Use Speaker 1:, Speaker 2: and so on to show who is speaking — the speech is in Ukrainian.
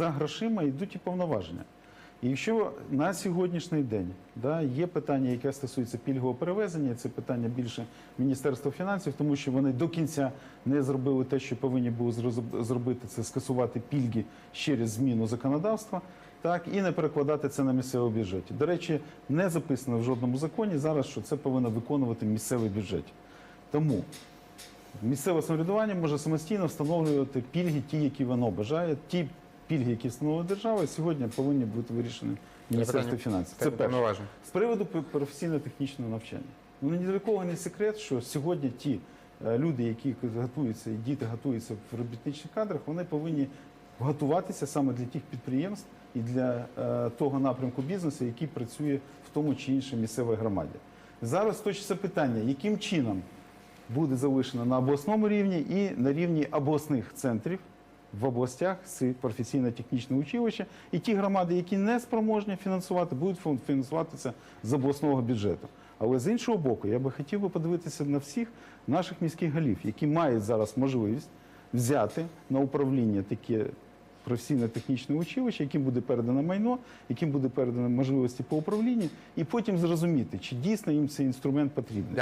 Speaker 1: За грошима йдуть і повноваження. І якщо на сьогоднішній день да, є питання, яке стосується пільгового перевезення, це питання більше Міністерства фінансів, тому що вони до кінця не зробили те, що повинні були зробити, це скасувати пільги через зміну законодавства, так і не перекладати це на місцевий бюджеті. До речі, не записано в жодному законі зараз, що це повинно виконувати місцевий бюджет. Тому Місцеве самоврядування може самостійно встановлювати пільги, ті, які воно бажає. Ті пільги, які встановила держава, сьогодні повинні бути вирішені Міністерством фінансів. Це перше. З приводу професійно-технічного навчання. Ну ні для кого не секрет, що сьогодні ті е, люди, які готуються, і діти готуються в робітничих кадрах, вони повинні готуватися саме для тих підприємств і для е, того напрямку бізнесу, який працює в тому чи іншій місцевій громаді. Зараз точиться питання, яким чином буде залишено на обласному рівні і на рівні обласних центрів в областях з професійно-технічного училища. І ті громади, які не спроможні фінансувати, будуть фін- фінансуватися з обласного бюджету. Але з іншого боку, я би хотів би подивитися на всіх наших міських голів, які мають зараз можливість взяти на управління таке професійно-технічне училище, яким буде передано майно, яким буде передано можливості по управлінню, і потім зрозуміти, чи дійсно їм цей інструмент потрібен.